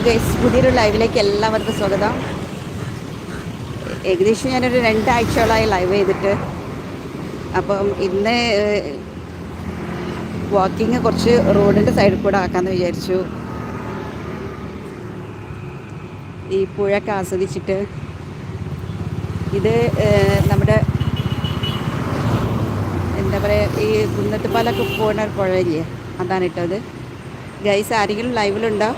Hello guys പുതിയൊരു ലൈവിലേക്ക് എല്ലാവർക്കും സ്വാഗതം. ഏകദേശം ഞാനൊരു രണ്ടാഴ്ചയോളമായി ലൈവ് ചെയ്തിട്ട് അപ്പം ഇന്ന് വാക്കിങ് കുറച്ച് റോഡിന്റെ സൈഡിൽ കൂടെ ആക്കാമെന്ന് വിചാരിച്ചു. ഈ പുഴയൊക്കെ ആസ്വദിച്ചിട്ട്. ഇത് നമ്മുടെ എന്താ പറയുക ഈ കുന്നത്തുപാലൊക്കെ പോകുന്ന ഒരു പുഴയില്ലേ? അതാണ് ഇട്ടത് ഗൈസ് ആരെങ്കിലും ലൈവിലുണ്ടോ?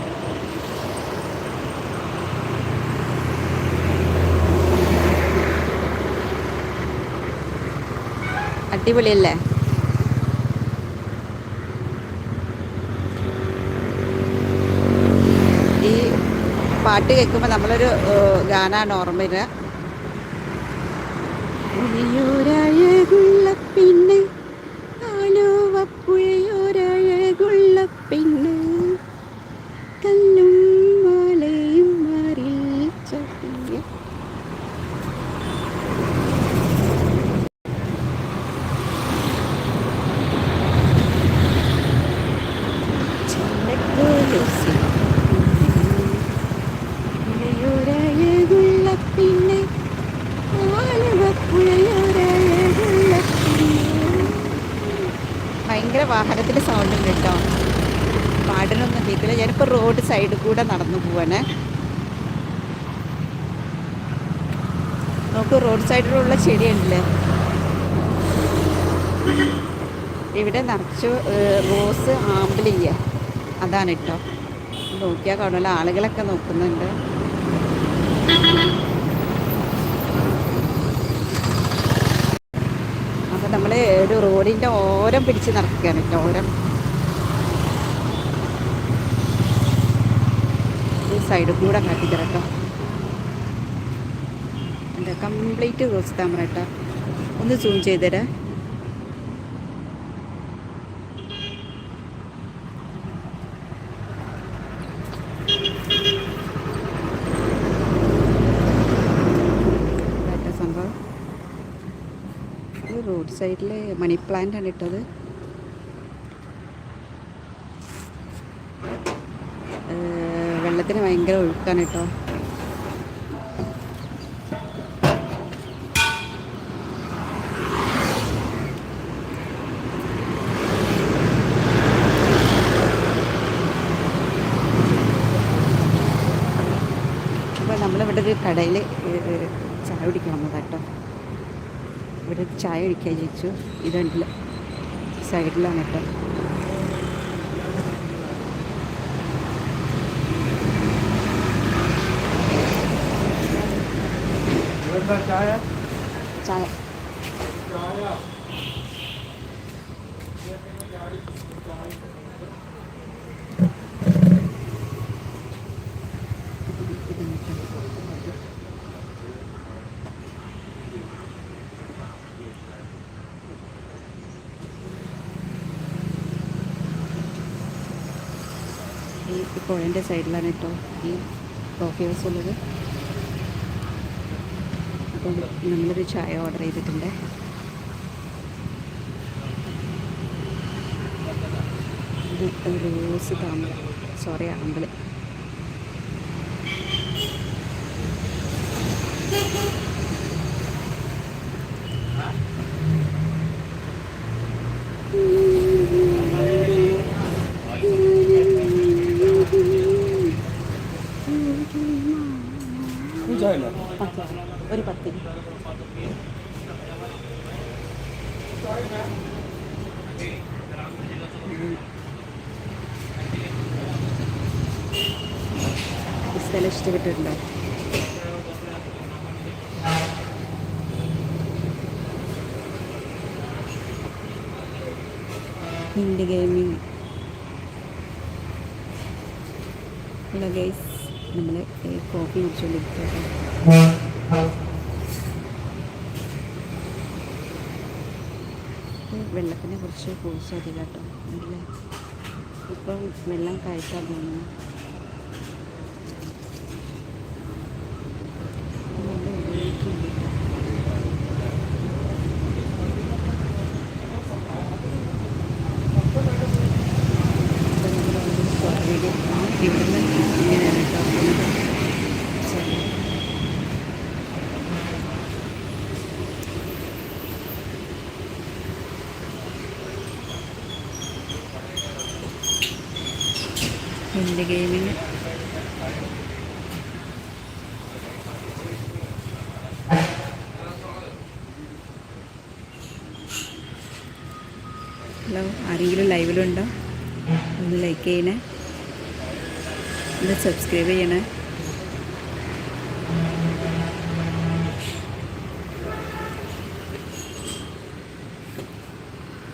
അടിപൊളിയല്ലേ? ഈ പാട്ട് കേൾക്കുമ്പോൾ നമ്മളൊരു ഗാനാണ് ഓർമ്മ ഞാനിപ്പോൾ റോഡ് സൈഡിൽ കൂടെ നടന്നു പോവാണ്. നമുക്ക് റോഡ് സൈഡിലുള്ള ചെടിയുണ്ടല്ലേ? ഇവിടെ നിറച്ചു റോസ് ആമ്പിളിയ അതാണ് കേട്ടോ നോക്കിയാൽ കാണുമല്ലോ ആളുകളൊക്കെ നോക്കുന്നുണ്ട്. അപ്പം നമ്മൾ ഒരു റോഡിന്റെ ഓരം പിടിച്ച് നടക്കുകയാണ് കേട്ടോ ഓരം. സൈഡിൽ കൂടെ കാട്ടിത്തരാം കേട്ടോ എന്താ കംപ്ലീറ്റ് റോസ് താമര കേട്ടോ ഒന്ന് സൂം ചെയ്തരാ. സംഭവം? റോഡ് സൈഡിൽ മണി പ്ലാന്റ് ആണ് ഇട്ടത് വെള്ളത്തിന് ഭയങ്കര ഒഴുക്കാണ് കേട്ടോ. നമ്മളിവിടെ ഒരു കടയിൽ ചായ കുടിക്കാൻ വന്നതാട്ടോ ഇവിടെ ചായ കുടിക്കാൻ ചോദിച്ചു. ഇതുണ്ടല്ലോ സൈഡിലാണ് കേട്ടോ. ചായ? ചായ. ഈ പുഴന്റെ സൈഡിലാണ് കേട്ടോ ഈ കോഫി ഹൗസ് ഉള്ളത്. അപ്പം നമ്മളൊരു ചായ ഓർഡർ ചെയ്തിട്ടുണ്ട്. റോസ് താമര സോറി ആമ്പിൾ. സ്ഥലം ഇഷ്ടപ്പെട്ടിട്ടുണ്ടോ? ഹിന്ദി ഗെയിമിങ് ഹലോ ഗൈസ് നമ്മൾ കോഫി കുടിച്ചുകൊണ്ടിരിക്കുക വെള്ളത്തിനെ കുറിച്ച് അധികം കേട്ടോ അല്ലേ? ഇപ്പം വെള്ളം കഴിക്കാൻ തോന്നുന്നു നല്ല ഉപയോഗിക്കുന്നുണ്ട്. ഇപ്പം നമ്മൾ ഒരു short video ഇവിടുന്ന് ഇങ്ങനെയാണ് കേട്ടോ പോകുന്നത് ശരി. എന്റെ ഗെയിമിങ് ഹലോ ആരെങ്കിലും ലൈവിലുണ്ടോ? ഒന്ന് ലൈക്ക് ചെയ്യണേ. ഒന്ന് സബ്സ്ക്രൈബ് ചെയ്യണേ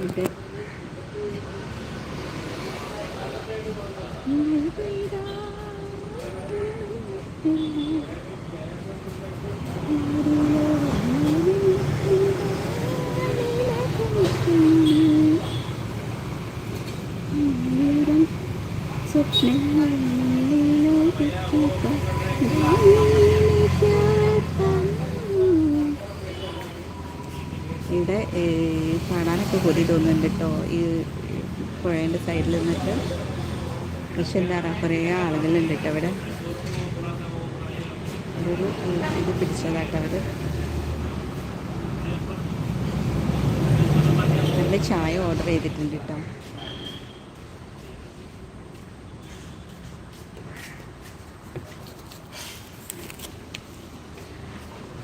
ഇത് ഇവിടെ കാണാനൊക്കെ കൊതി തോന്നുന്നുണ്ട് കേട്ടോ. ഈ പുഴേന്റെ സൈഡിൽ നിന്നിട്ട്. പക്ഷെ എന്താ പറയുക കുറേ ആളുകളുണ്ട് കേട്ടോ ഇവിടെ. അതൊരു ഇത് പിടിച്ചതാട്ടോ അവർ നല്ല ചായ ഓർഡർ ചെയ്തിട്ടുണ്ട് കേട്ടോ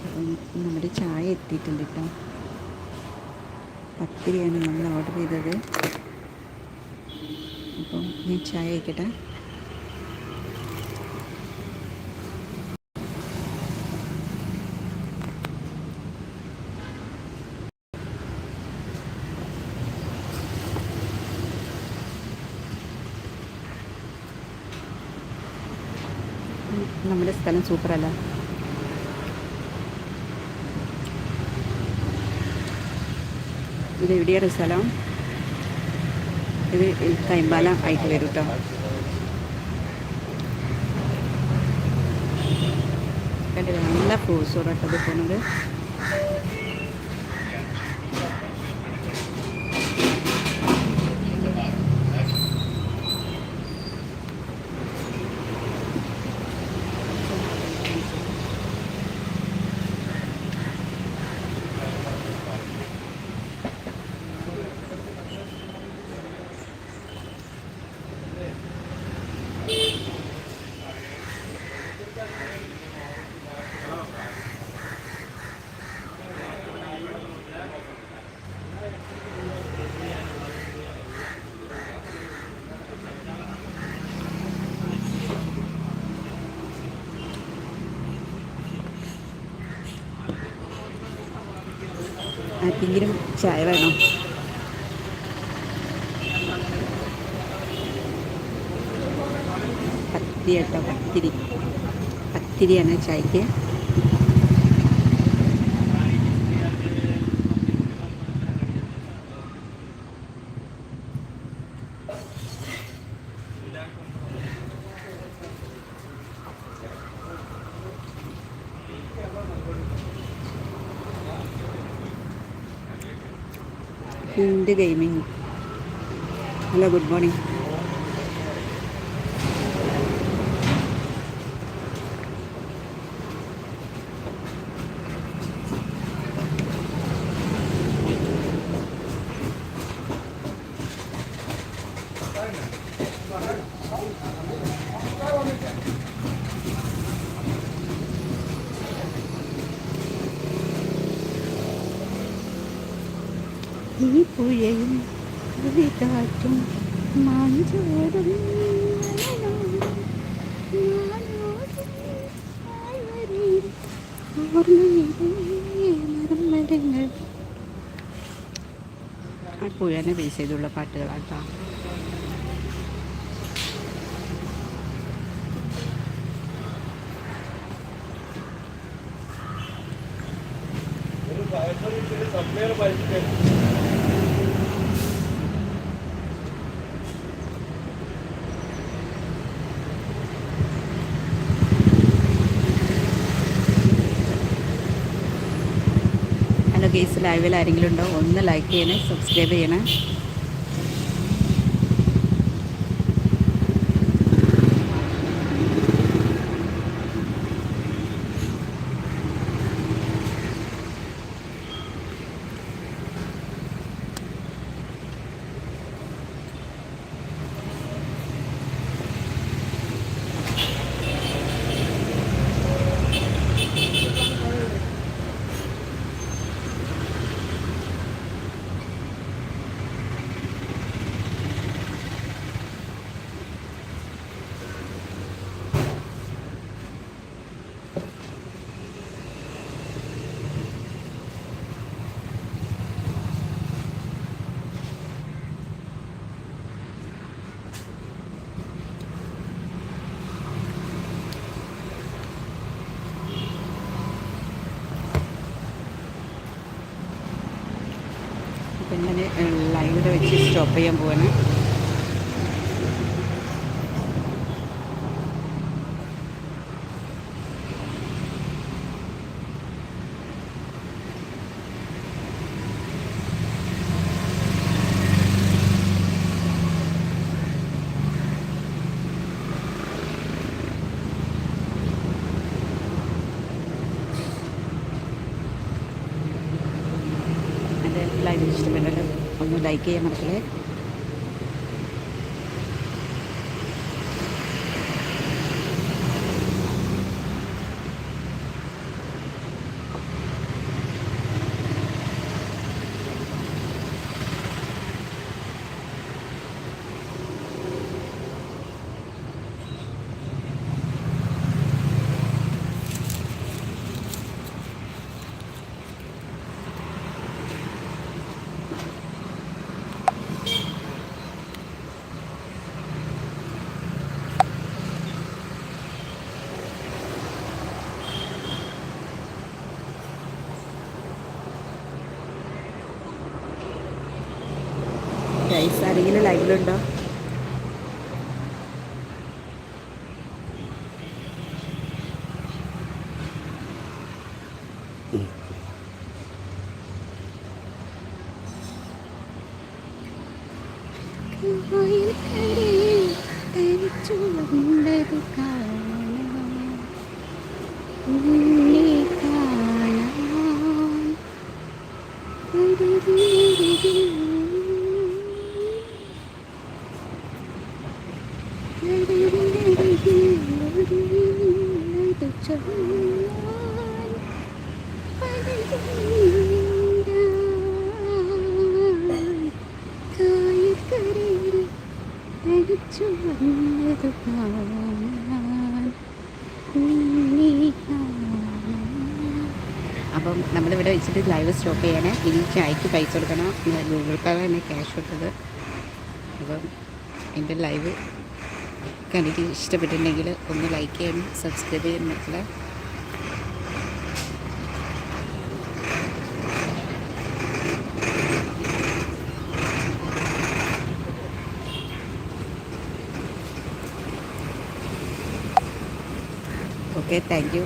അപ്പം നമ്മുടെ ചായ എത്തിയിട്ടുണ്ട് കേട്ടോ പത്തിരിയാണ് നമ്മൾ ഓർഡർ ചെയ്തത്. അപ്പം ഞാൻ ചായ കഴിക്കട്ടെ? നമ്മുടെ സ്ഥലം സൂപ്പറല്ല ഇത് എവിടെയാണ് സ്ഥലം. ഇത് കൈമ്പാല ആയിട്ട് വരും കേട്ടോ കണ്ടില്ല? നല്ല ഫ്രൂട്ട്സോടാട്ടത് പോകുന്നത്. ആർക്കെങ്കിലും ചായ വേണോ? പത്തിരി കേട്ടോ പത്തിരി. പത്തിരിയാണ് ചായക്ക്. Hind gaming hello good morning ഈ പുഴയും കാറ്റും മാഞ്ചോടും ആ പുഴനെ ബേസ് ചെയ്തുള്ള പാട്ടുകളാട്ടോ ഹലോ കേസ് ലൈവിൽ ആരെങ്കിലും ഉണ്ടോ ഒന്ന് ലൈക്ക് ചെയ്യണേ സബ്സ്ക്രൈബ് ചെയ്യണേ. അങ്ങനെ ലൈനിൽ വെച്ച് സ്റ്റോപ്പ് ചെയ്യാൻ പോവാണ് എന്റെ ലൈവ് ഇഷ്ടപ്പെട്ടല്ലോ ഒന്ന് ലൈക്ക് ചെയ്യാൻ മറക്കല്ലേ ഗൈസ് ആരെങ്കിലും ലൈവിലുണ്ടോ അപ്പം നമ്മളിവിടെ വെച്ചിട്ട് ലൈവ് സ്റ്റോപ്പ് ചെയ്യണേ. എനിക്ക് അയക്ക് പൈസ കൊടുക്കണം. ഗൂഗിൾ പേ തന്നെ ക്യാഷ് കൊടുത്തത്. അപ്പം എന്റെ ലൈവ് കണ്ടിട്ട് ഇഷ്ടപ്പെട്ടിട്ടുണ്ടെങ്കിൽ ഒന്ന് ലൈക്ക് ചെയ്യണം സബ്സ്ക്രൈബ് ചെയ്യാൻ മക്കളെ ഓക്കെ താങ്ക് യു